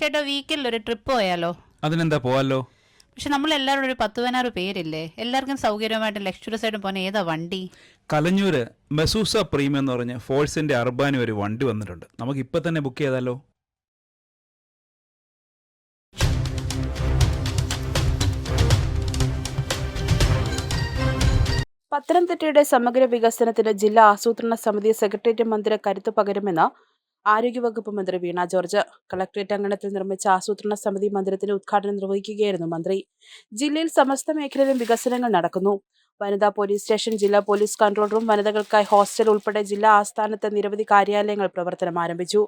ചേട്ടാ വീക്കിൽ ഒരു ട്രിപ്പ് പോയാലോ? അതിനെന്താ പോവാലോ? പക്ഷെ നമ്മൾ എല്ലാവരും ഒരു പത്ത് പതിനാറ് പേരില്ലേ? എല്ലാവർക്കും സൗകര്യമായിട്ട് ലക്ഷറസ് ആയിട്ട് പോകാൻ ഏതാ വണ്ടി? കലഞ്ഞൂര് മെസൂസ പ്രീമിയം എന്ന് പറഞ്ഞ ഫോഴ്സിന്റെ അർബാനി ഒരു വണ്ടി വന്നിട്ടുണ്ട്. നമുക്ക് ഇപ്പൊ തന്നെ ബുക്ക് ചെയ്താലോ? പത്തനംതിട്ടയുടെ സമഗ്ര വികസനത്തിന് ജില്ലാ ആസൂത്രണ സമിതി സെക്രട്ടേറിയറ്റ് മന്ദിര കരുത്തു പകരുമെന്ന് ആരോഗ്യവകുപ്പ് മന്ത്രി വീണ ജോർജ് കളക്ടറേറ്റ് അങ്കണത്തിൽ നിർമ്മിച്ച ആസൂത്രണ സമിതി മന്ദിരത്തിന്റെ ഉദ്ഘാടനം നിർവഹിക്കുകയായിരുന്നു മന്ത്രി. ജില്ലയിൽ സമസ്ത മേഖലയിലും വികസനങ്ങൾ നടക്കുന്നു. വനിതാ പോലീസ് സ്റ്റേഷൻ ജില്ലാ പോലീസ് കൺട്രോൾ റൂം വനിതകൾക്കായി ഹോസ്റ്റൽ ഉൾപ്പെടെ ജില്ലാ ആസ്ഥാനത്തെ നിരവധി കാര്യാലയങ്ങൾ പ്രവർത്തനം ആരംഭിച്ചു.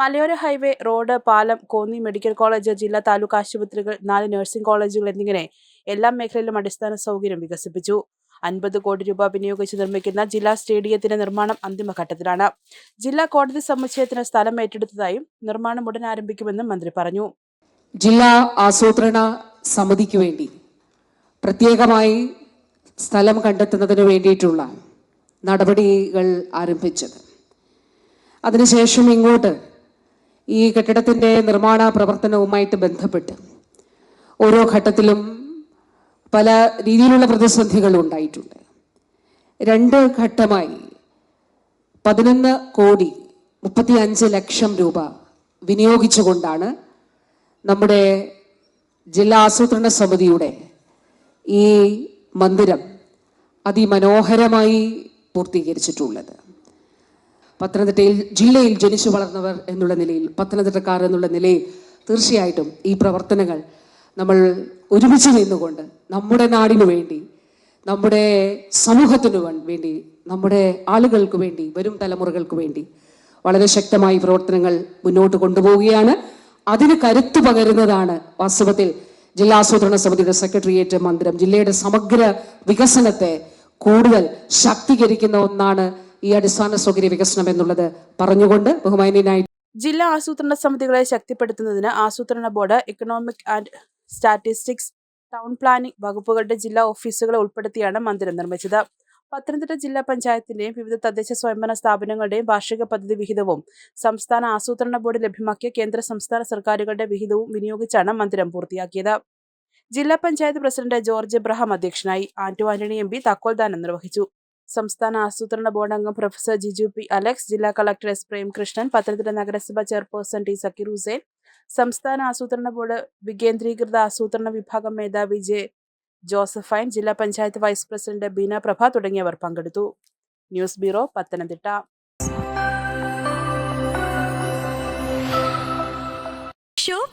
മലയോര ഹൈവേ റോഡ് പാലം കോന്നി മെഡിക്കൽ കോളേജ് ജില്ലാ താലൂക്ക് ആശുപത്രികൾ നാല് നഴ്സിംഗ് കോളേജുകൾ എന്നിങ്ങനെ എല്ലാ മേഖലയിലും അടിസ്ഥാന സൗകര്യം വികസിപ്പിച്ചു. അൻപത് കോടി രൂപ വിനിയോഗിച്ച് നിർമ്മിക്കുന്ന ജില്ലാ സ്റ്റേഡിയത്തിന്റെ നിർമ്മാണം അന്തിമഘട്ടത്തിലാണ്. ജില്ലാ കോടതി സമുച്ചയത്തിന് സ്ഥലം ഏറ്റെടുത്തതായും നിർമ്മാണം ഉടൻ ആരംഭിക്കുമെന്നും മന്ത്രി പറഞ്ഞു. ജില്ലാ ആസൂത്രണ സമിതിക്ക് വേണ്ടി പ്രത്യേകമായി സ്ഥലം കണ്ടെത്തുന്നതിന് വേണ്ടിയിട്ടുള്ള നടപടികൾ ആരംഭിച്ചത്. അതിനുശേഷം ഇങ്ങോട്ട് ഈ കെട്ടിടത്തിന്റെ നിർമ്മാണ പ്രവർത്തനവുമായിട്ട് ബന്ധപ്പെട്ട് ഓരോ ഘട്ടത്തിലും പല രീതിയിലുള്ള പ്രതിസന്ധികൾ ഉണ്ടായിട്ടുണ്ട്. രണ്ട് ഘട്ടമായി പതിനൊന്ന് കോടി മുപ്പത്തി അഞ്ച് ലക്ഷം രൂപ വിനിയോഗിച്ചുകൊണ്ടാണ് നമ്മുടെ ജില്ലാ ആസൂത്രണ സമിതിയുടെ ഈ മന്ദിരം അതിമനോഹരമായി പൂർത്തീകരിച്ചിട്ടുള്ളത്. പത്തനംതിട്ടയിൽ ജില്ലയിൽ ജനിച്ചു വളർന്നവർ എന്നുള്ള നിലയിൽ പത്തനംതിട്ടക്കാർ എന്നുള്ള നിലയിൽ തീർച്ചയായിട്ടും ഈ പ്രവർത്തനങ്ങൾ നമ്മൾ ഒരുമിച്ച് നിന്നുകൊണ്ട് നമ്മുടെ നാടിനു വേണ്ടി നമ്മുടെ സമൂഹത്തിനു വേണ്ടി നമ്മുടെ ആളുകൾക്ക് വേണ്ടി വരും തലമുറകൾക്ക് വേണ്ടി വളരെ ശക്തമായി പ്രവർത്തനങ്ങൾ മുന്നോട്ട് കൊണ്ടുപോവുകയാണ്. അതിന് കരുത്തു പകരുന്നതാണ് വാസ്തവത്തിൽ ജില്ലാസൂത്രണ സമിതിയുടെ സെക്രട്ടേറിയറ്റ് മന്ദിരം. ജില്ലയുടെ സമഗ്ര വികസനത്തെ കൂടുതൽ ശാക്തീകരിക്കുന്ന ഒന്നാണ് ഈ അടിസ്ഥാന സൗകര്യ വികസനം എന്നുള്ളത് പറഞ്ഞുകൊണ്ട് ബഹുമാന്യനായി ജില്ലാ ആസൂത്രണ സമിതികളെ ശക്തിപ്പെടുത്തുന്നതിന് ആസൂത്രണ board economic and statistics town planning വകുപ്പുകളുടെ ജില്ലാ ഓഫീസുകളെ ഉൾപ്പെടുത്തിയാണ് മന്ദിരം നിർമ്മിച്ചത്. പത്തനംതിട്ട ജില്ലാ പഞ്ചായത്തിന്റെയും വിവിധ തദ്ദേശ സ്വയംഭരണ സ്ഥാപനങ്ങളുടെയും വാർഷിക പദ്ധതി വിഹിതവും സംസ്ഥാന ആസൂത്രണ ബോർഡ് ലഭ്യമാക്കിയ കേന്ദ്ര സംസ്ഥാന സർക്കാരുകളുടെ വിഹിതവും വിനിയോഗിച്ചാണ് മന്ദിരം പൂർത്തിയാക്കിയത്. ജില്ലാ പഞ്ചായത്ത് പ്രസിഡന്റ് ജോർജ് എബ്രഹാം അധ്യക്ഷനായി ആന്റോ ആന്റണി എം പി താക്കോൽദാനം നിർവഹിച്ചു. സംസ്ഥാന ആസൂത്രണ ബോർഡ് അംഗം പ്രൊഫസർ ജിജു പി അലക്സ് ജില്ലാ കളക്ടർ എസ് പ്രേംകൃഷ്ണൻ പത്തനംതിട്ട നഗരസഭ ചെയർപേഴ്സൺ ടി സക്കീർ ഹുസൈൻ സംസ്ഥാന ആസൂത്രണ ബോർഡ് വികേന്ദ്രീകൃത ആസൂത്രണ വിഭാഗം മേധാവി ജെ. ജോസഫൈൻ ജില്ലാ പഞ്ചായത്ത് വൈസ് പ്രസിഡന്റ് ബീന പ്രഭ തുടങ്ങിയവർ പങ്കെടുത്തു. News bureau Pathanamthitta.